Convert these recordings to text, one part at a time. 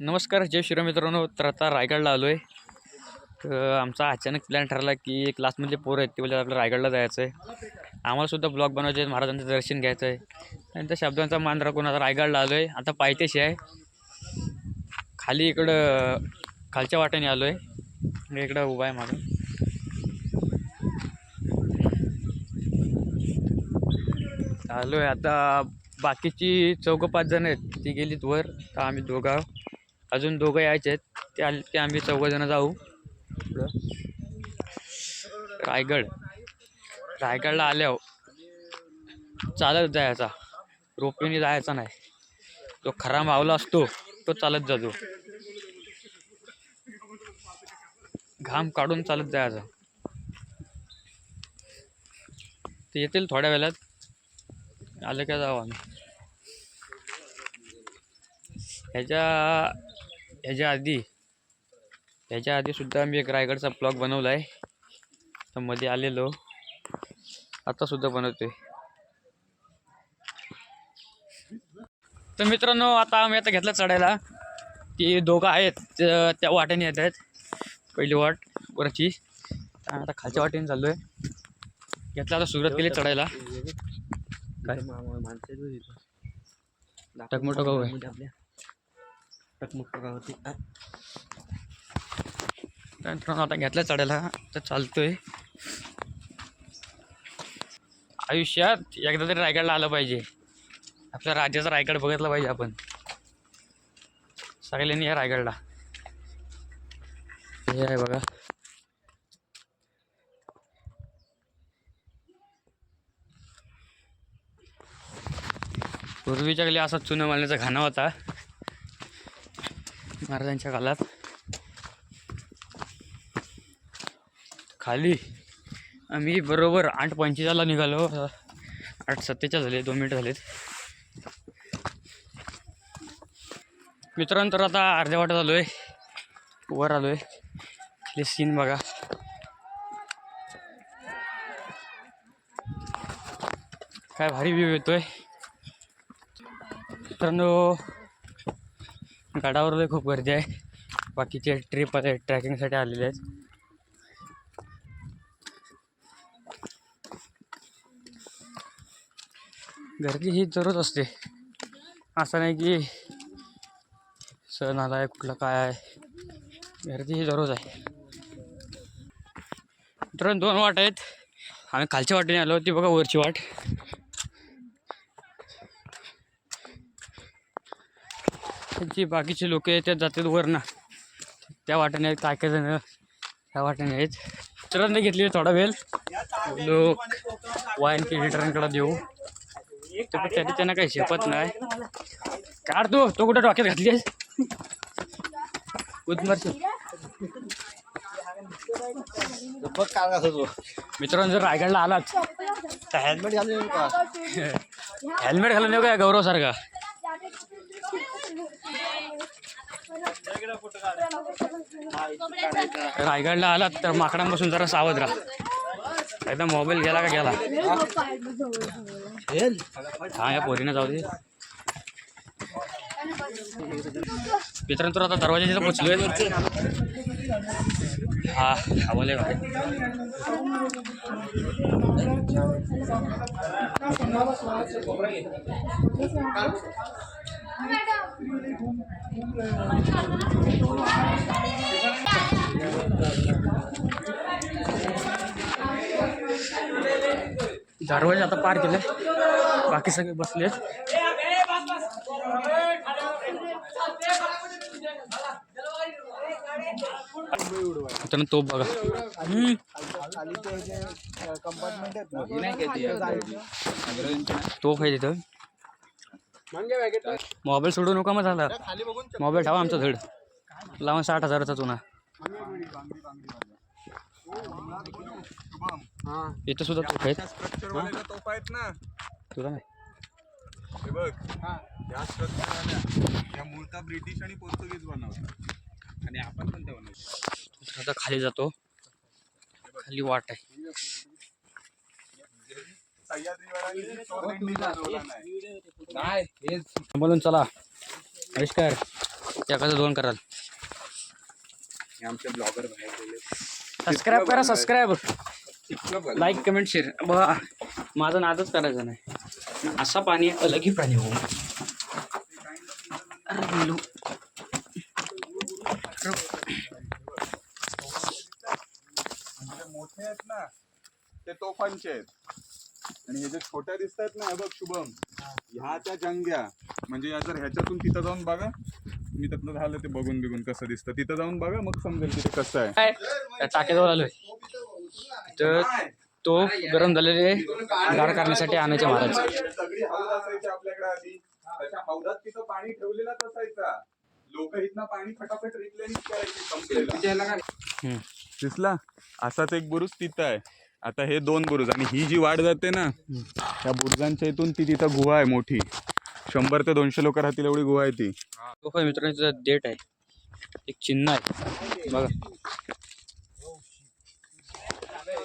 नमस्कार जय श्रीराम मित्रांनो. तर आता रायगडला आलो आहे तर आमचा अचानक प्लॅन ठरला की क्लासमधले पोरं आहेत ते बोलले आपल्याला रायगडला जायचं आहे आम्हाला सुद्धा ब्लॉग बनवायचे आहेत महाराजांचं दर्शन घ्यायचं आहे आणि त्या शब्दांचा मान राखून आता रायगडला आलो आहे आता पायथ्याशी आहे. खाली इकडं खालच्या वाट्याने आलो आहे इकडं उभा आहे मागं आलो आहे आता बाकीची चौघं पाच जण आहेत ती गेलीत वर. तर आम्ही दोघं अजून दोघं यायचे आहेत. ते आले की आम्ही चौघंजणं जाऊ. रायगड. रायगडला आल्यावर चालत जायचा. रोपवेने जायचा नाही. जो खरा मावला असतो तो चालत जातो. घाम काढून चालत जायचा. ते येतील थोड्या वेळात. आलं का जाऊ आम्ही. ह्याच्या ह्याच्या आधी ह्याच्या आधी सुद्धा मी एक रायगडचा ब्लॉग बनवला आहे तर मध्ये आलेलो. आता सुद्धा बनवतोय. तर मित्रांनो आता आम्ही आता घेतला चढायला. ती दोघं आहेत त्या वाट्याने येत आहेत. पहिली वाट वरची. आता खालच्या वाटेने चाललो आहे घेतला आता सुरुवात केली चढायला. काय? टकमोटो गाव आहे तर मित्रांनो आता घेतला चढायला तर चालतोय. आयुष्यात एकदा तरी रायगडला आलं पाहिजे. आपल्या राज्याचा रायगड बघितला पाहिजे आपण. सगळ्यांनी या रायगडला. हे आहे बघा. पूर्वीच्या काळी असा चुना मारण्याचा घाणा होता. महाराजांच्या काळात. खाली आम्ही बरोबर आठ पंचेचाळीसला निघालो. आठ सत्तेचा झाले दोन मिनटं झालेत. मित्रांनो तर आता अर्ध्या वाटत आलो आहे वर आलो आहे खाली सीन बघा. काय भारी व्ह्यू येतोय. मित्रांनो गडावर लय खूप गर्दी आहे. बाकीचे ट्रिप आहे ट्रॅकिंगसाठी आलेले आहेत. गर्दी ही जरूर असते. असं नाही की सण आला आहे कुठलं काय आहे. गर्दी ही जरूर आहे. मित्रांनो दोन वाट आहेत. आम्ही खालच्या वाटेने आलो ती बघा वरची वाट. त्यांची बाकीचे लोक येतात जातात वर ना त्या वाट्याने आहेत काय काय जण ह्या वाट्याने आहेत. मित्रांनी घेतली थोडा वेळ. लोक वाईन एडिटरांकडे देऊ. तर त्याने त्यांना काही शेपत नाही. काढ तू तो कुठं डोक्यात कसं तू. मित्रांनो जर रायगडला आलात. त्या हेल्मेट घालून का? हेल्मेट घालून येऊ काय गौरव सारखा रायगडला आलात तर माकडांपासून जरा सावध राहा. एकदा मोबाईल गेला का गेला? हा या पोरीनं जाऊ दे. मित्रांनो तर आता दरवाजा तिथं पोचलोय. हा हवाले काय दरवाजे आता पार केले. बाकी सगळे बसले मित्रांनो तो बघा. तो खाय तिथं मोबाईल सोडू नका मग झाला. मोबाईल ठेवा आमचा धड. लावून साठ हजाराचा चुना इथं सुद्धा तो आहेत. तोफा आहेत ना. तुला नाही. हे बघ या स्ट्रक्चरवाल्या या मूळता ब्रिटिश आणि पोर्तुगीज बनवतात. आणि आपण पण ते बनवतो आता खाली जातो. खाली वाट आहे. बोलून चला. आविष्कार. एखादं दोन कराल. हे आमचे ब्लॉगर बाहेर गेले. सबस्क्राईब करा सबस्क्राईब. लाईक कमेंट शेअर बघा माझा नादच करायचा नाही. असा पाणी अलग पाणी हो मोठे आहेत ना ते तोफांचे आहेत. आणि हे जे छोट्या दिसत आहेत ना हे बघ शुभम. ह्या त्या जंग्या. म्हणजे या जर ह्याच्यातून तिथं जाऊन बघा. मी त्यातलं झालं ते बघून बिघून कसं दिसतं. तिथं जाऊन बघा मग समजेल की ते कसं आहे. काय? त्या टाक्याजवळ आलोय. तर तो गरम झालेले गार करण्यासाठी आणायचे महाराज. सगळी हौद असायची आपल्याकडे आधी त्याच्या हौदात तिथं पाणी ठेवलेलाच असायचा लोक इथनं पाणी फटाफट रिप्लेनिश करायचे संपलेलं हम्म. दिसला? असाच एक बुरुज तिथं आहे. आता हे दोन बुरुज आणि ही जी वाट जाते ना त्या बुरुजांच्या इथून ती तिथं गुहा आहे मोठी. शंभर ते दोनशे लोक राहतील एवढी गुहा आहे ती. तो पण मित्रांनो तिथं देठ आहे. एक चिन्ह आहे. बघा.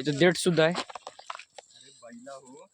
इथं देठ सुद्धा आहे. बैला हो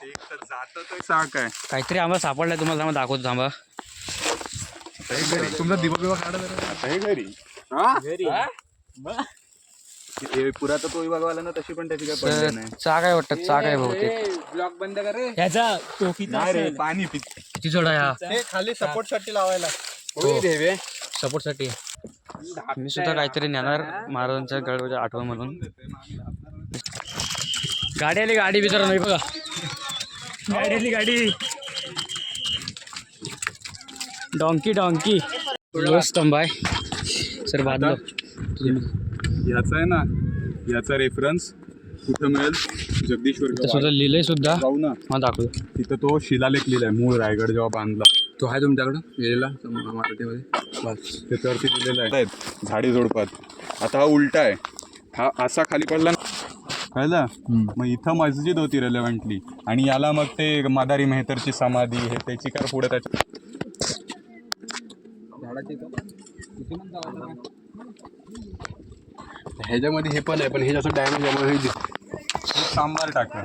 ते एक तर जातं साक आहे काहीतरी आम्हाला सापडलाय तुम्हाला थांबा दाखवतो थांबा. तुमचा दिवा बिवा काढा आता हे घरी. घरी. हे? पुरातत्व विभागवाला ना तशी पण त्याची काय पडली नाही. चाक आहे वाटतं चाक आहे बहुतेक. ब्लॉक बंद कर रे. ह्याचा टोकीचा नाही रे असेल. पाणी पित किती जोड आहे हा. ते खाली सपोर्टसाठी लावायला. सपोर्टसाठी मी सुद्धा काहीतरी नेणार महाराजांच्या गडच्या आठवण म्हणून. गाडी आली गाडी विचारा नाही बघा. गाडी आली गाडी. डॉंकी डॉंकी स्तंभ आहे. सर बांधलं. याचा आहे ना याचा रेफरन्स कुठं मिळेल? जगदीश्वर सुद्धा लिहिलंय सुद्धा. जाऊ ना. मला दाखवतो. तिथं तो शिलालेख लिहिलाय मूळ रायगड जेव्हा बांधला. तो आहे तुमच्याकडं? लिहिलेला मराठीमध्ये. बस त्याच्यावरती दिलेला आहे. झाडे झोडपात. आता हा उलटा आहे. हा असा खाली पडला ना. कळलं? मग इथं मस्जिद होती रेलेव्हंटली आणि याला मग ते मादारी मेहतरची समाधी हे त्याची कार पुढे त्याच्या ह्याच्यामध्ये हे पण आहे पण हे जास्त डॅमेज आहे हे सांबार टाका.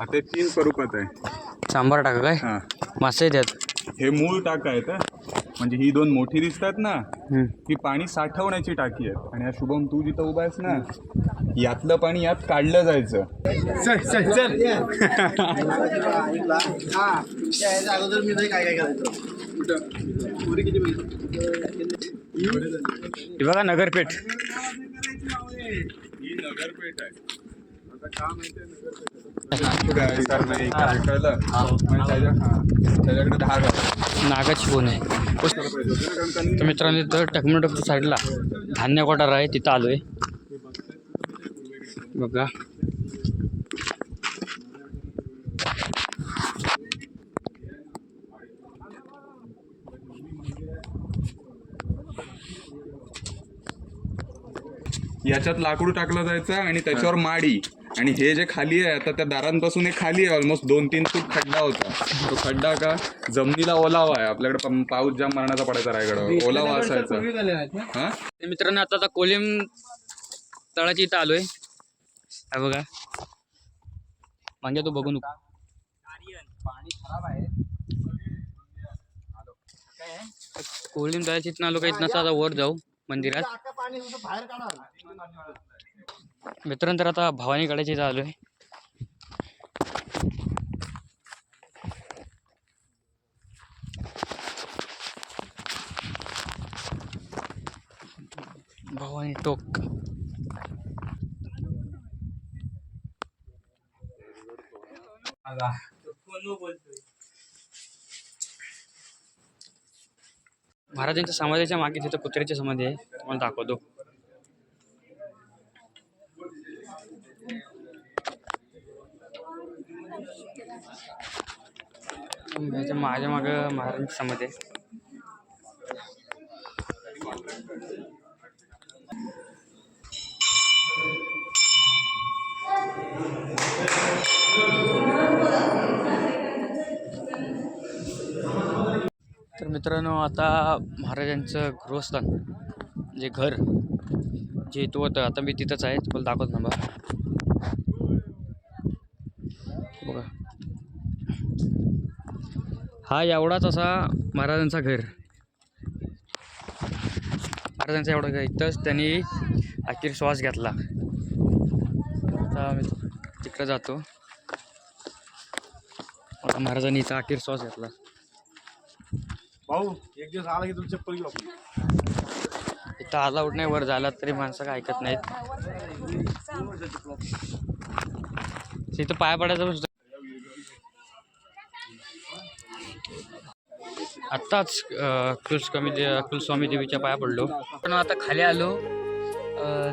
आता हे तीन स्वरूपात आहे. सांबार टाका काय? हा. मासे त्यात. हे मूळ टाका आहेत हा. म्हणजे ही दोन मोठी दिसतात ना. ही पाणी साठवण्याची टाकी आहे आणि या शुभम तू जिथं उभा आहेस ना यातलं पाणी यात काढलं जायचं. हा. त्या ह्याच्या अगोदर मी नाही काय काय करायचं? पुरी किती हे बघा नगरपेठ. ही नगरपेठ आहे. नागाची फोन आहे? तर मित्रांनो इथं टकमटकच्या साईडला धान्य कोठार आहे तिथं आलोय. बघा. याच्यात लाकूड टाकलं जायचं आणि त्याच्यावर माडी. आणि हे जे खाली आहे आता त्या दारांपासून हे खाली आहे ऑलमोस्ट दोन तीन फूट खड्डा होता. तो खड्डा का जमिनीला ओलावा आहे. आपल्याकडे पाऊस जाम मारण्याचा पडायचा रायगड ओलावा असायचा. हा? तर मित्रांनो आता आता कोलिम तळाची इथं आलोय. हा बघा. मागे तो बघू नको. कोलिम तळाची इथं आलो का? इथनं आता वर जाऊ मंदिरात. मित्रांनो तर आता भवानी गडाच्या आलो आहे भवानी टोक. महाराजांच्या समाधीच्या मागे तिथं कुत्र्याची समाधी आहे. तुम्हाला दाखवतो. माझ्या माझ्या मागं महाराज समाधी आहे. तर मित्रांनो आता महाराजांचं गृहस्थान जे घर जे इथं होतं आता मी तिथंच आहे तुम्हाला दाखवत ना बघा. हा एवढाच असा महाराजांचा घर. महाराजांचा एवढं इथंच त्यांनी अखेर श्वास घेतला. आता आम्ही तिकडं जातो. आता महाराजांनी इथं अखेर श्वास घेतला. भाऊ एक दिवस आला की तुमची चप्पल घेऊ इथं अलाउड नाही वर झाला तरी माणसं काय ऐकत नाहीत. इथं पाया पडायचं आत्ताच कुलस्वामी दे कुलस्वामी देवीच्या पाया पडलो. पण आता खाली आलो.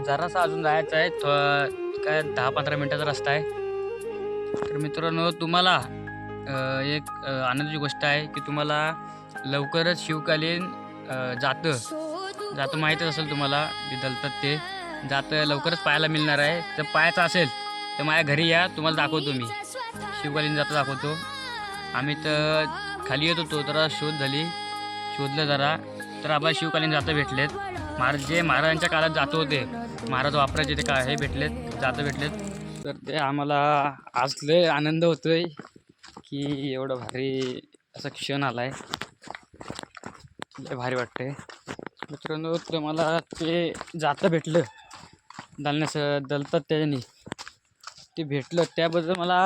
जरासा अजून जायचं आहे. थो- काय दहा पंधरा मिनटाचा रस्ता आहे. तर मित्रांनो तुम्हाला एक आनंदाची गोष्ट आहे की तुम्हाला लवकरच शिवकालीन जातं. जातं माहीतच असेल तुम्हाला जे दलतात ते. जातं लवकरच पाहायला मिळणार आहे. तर पाहायचं असेल तर माझ्या घरी या. तुम्हाला दाखवतो मी. शिवकालीन जातं दाखवतो. आम्ही तर खाली येत होतो तर शोध झाली. शोधलं जरा. तर आबा शिवकालीन जातं भेटलेत. महाराज जे महाराजांच्या काळात जातो होते महाराज वापरायचे ते काय हे भेटलेत जातं भेटलेत. तर ते आम्हाला आज लय आनंद आहे की एवढं भारी असा क्षण आला आहे लय भारी वाटते मित्रांनो तर मला ते जातं भेटलं दालण्यास दलतात त्याने. ते भेटलं त्याबद्दल मला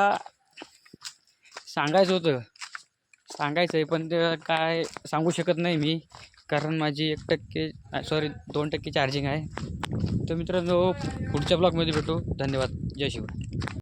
सांगायचं होतं. सांगायचं आहे पण ते काय सांगू शकत नाही मी. कारण माझी एक टक्के सॉरी दोन टक्के चार्जिंग आहे. तर मित्रांनो पुढच्या ब्लॉगमध्ये भेटू. धन्यवाद. जय शिवराय.